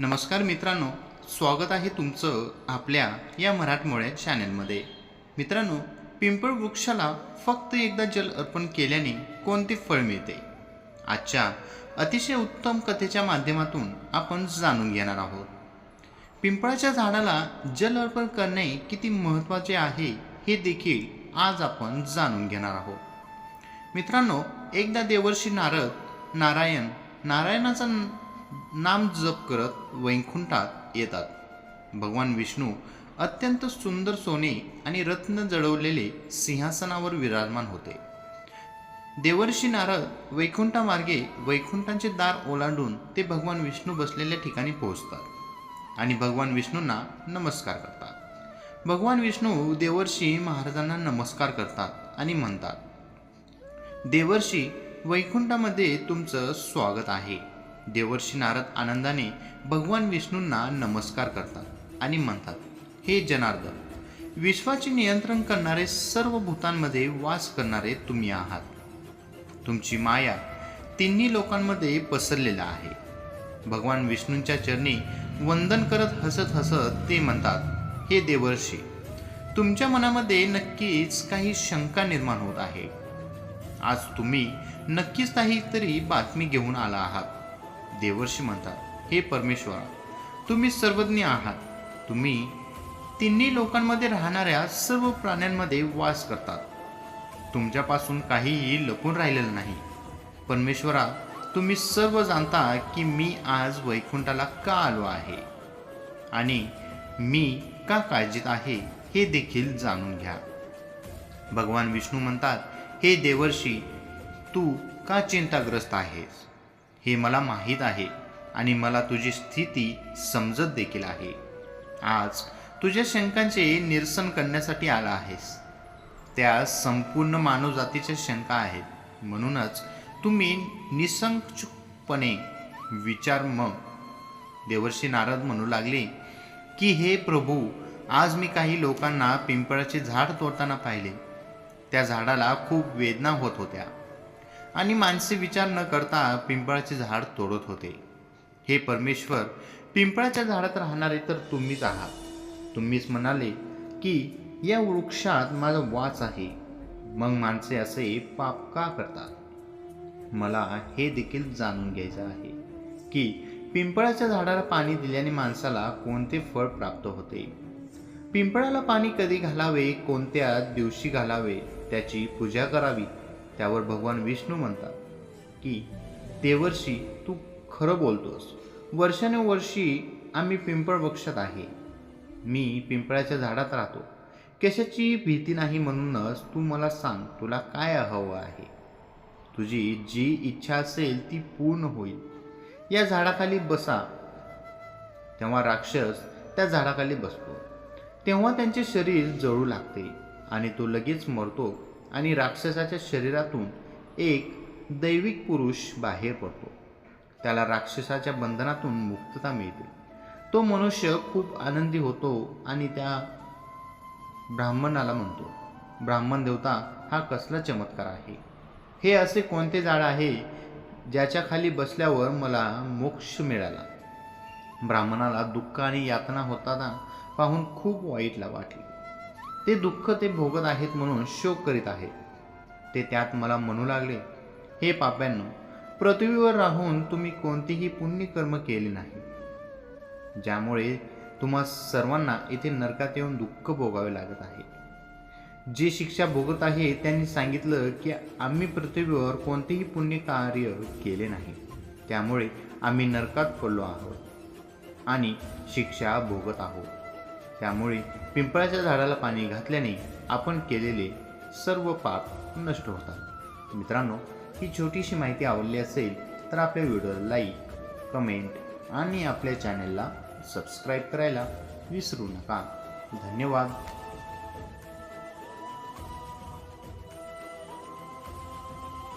नमस्कार मित्रांनो स्वागत आहे तुमचं आपल्या या मराठमोळ्या चॅनलमध्ये. मित्रांनो पिंपळ वृक्षाला फक्त एकदा जल अर्पण केल्याने कोणते फळ मिळते? आजच्या अतिशय उत्तम कथेच्या माध्यमातून आपण जाणून घेणार आहोत. पिंपळाच्या झाडाला जल अर्पण करणे किती महत्त्वाचे आहे हे देखील आज आपण जाणून घेणार आहोत. मित्रांनो एकदा देवर्षी नारद नारायण नारायणाचा नाम जप करत वैकुंठात येतात. भगवान विष्णू अत्यंत सुंदर सोने आणि रत्न जडवलेले सिंहासनावर विराजमान होते. देवर्षी नारद वैकुंठामार्गे वैकुंठाचे दार ओलांडून ते भगवान विष्णू बसलेल्या ठिकाणी पोहोचतात आणि भगवान विष्णूंना नमस्कार करतात. भगवान विष्णू देवर्षी महाराजांना नमस्कार करतात आणि म्हणतात देवर्षी वैकुंठामध्ये तुमचं स्वागत आहे. देवर्षी नारद आनंदाने भगवान विष्णूंना नमस्कार करतात आणि म्हणतात हे जनार्दन विश्वाचे नियंत्रण करणारे सर्व भूतांमध्ये वास करणारे तुम्ही आहात. तुमची माया तिन्ही लोकांमध्ये पसरलेला आहे. भगवान विष्णूंच्या चरणी वंदन करत हसत हसत ते म्हणतात हे देवर्षी तुमच्या मनामध्ये नक्कीच काही शंका निर्माण होत आहे. आज तुम्ही नक्कीच काहीतरी बातमी घेऊन आला आहात. देवर्षी म्हणतात हे परमेश्वरा तुम्ही सर्वज्ञ आहात. तुम्ही तिन्ही लोकांमध्ये राहणाऱ्या सर्व प्राण्यांमध्ये वास करतात. तुमच्यापासून काहीही लपून राहिलेलं नाही. परमेश्वरा तुम्ही सर्व जाणता की मी आज वैकुंठाला का आलो आहे? आणि मी का काळजीत आहे हे देखील जाणून घ्या. भगवान विष्णू म्हणतात हे देवर्षी तू का चिंताग्रस्त आहेस? हे मला माहीत आहे आणि मला तुझी स्थिती समजत देखील आहे. आज तुझ्या शंकांचे निरसन करण्यासाठी आला आहेस. त्या संपूर्ण मानवजातीच्या शंका आहेत. म्हणूनच तुम्ही निसंशुकपणे विचार मग. देवर्षी नारद म्हणू लागले की हे प्रभू आज मी काही लोकांना पिंपळाचे झाड तोडताना पाहिले. त्या झाडाला खूप वेदना होत होत्या. आणि माणसे विचार न करता पिंपळाचे झाड तोडत होते. हे परमेश्वर पिंपळाच्या झाडात राहणारे तर तुम्हीच आहात. तुम्हीच म्हणाले की या वृक्षात माझा वाच आहे. मग माणसे असे पाप का करतात? मला हे देखील जाणून घ्यायचं आहे की पिंपळाच्या झाडाला पाणी दिल्याने माणसाला कोणते फळ प्राप्त होते? पिंपळाला पाणी कधी घालावे कोणत्या दिवशी घालावे त्याची पूजा करावी त्यावर भगवान विष्णू म्हणतात की देवर्षी तू खरं बोलतोस. वर्षानुवर्षी आम्ही पिंपळ वृक्षात आहे. मी पिंपळाच्या झाडात राहतो. कशाची भीती नाही म्हणूनच तू मला सांग तुला काय हवं आहे? तुझी जी इच्छा असेल ती पूर्ण होईल. या झाडाखाली बसा. तेव्हा राक्षस त्या झाडाखाली बसतो. तेव्हा त्यांचे शरीर जळू लागते आणि तो लगेच मरतो. आणि राक्षसाच्या शरीरातून एक दैविक पुरुष बाहेर पडतो. त्याला राक्षसाच्या बंधनातून मुक्तता मिळते. तो मनुष्य खूप आनंदी होतो आणि त्या ब्राह्मणाला म्हणतो ब्राह्मण देवता हा कसला चमत्कार आहे? हे असे कोणते झाड आहे ज्याच्या खाली बसल्यावर मला मोक्ष मिळाला ब्राह्मणाला दुःख आणि यातना होताना पाहून खूप वाईटला वाटले. ते दुःख ते भोगत आहेत म्हणून शोक करीत आहेत ते त्यात मला म्हणू लागले हे पाप्यांनो पृथ्वीवर राहून तुम्ही कोणतीही पुण्यकर्म केले नाही. ज्यामुळे तुम्हा सर्वांना इथे नरकात येऊन दुःख भोगावे लागत आहे. जे शिक्षा भोगत आहे त्यांनी सांगितलं की आम्ही पृथ्वीवर कोणतेही पुण्यकार्य केले नाही. त्यामुळे आम्ही नरकात पडलो आहोत आणि शिक्षा भोगत आहोत. त्यामुळे पिंपळाच्या झाडाला पाणी घातल्याने आपण केलेले सर्व पाप नष्ट होतात. मित्रांनो ही छोटीशी माहिती आवडली असेल तर आपल्या व्हिडिओला लाईक कमेंट आणि आपल्या चॅनलला सबस्क्राईब करायला विसरू नका. धन्यवाद.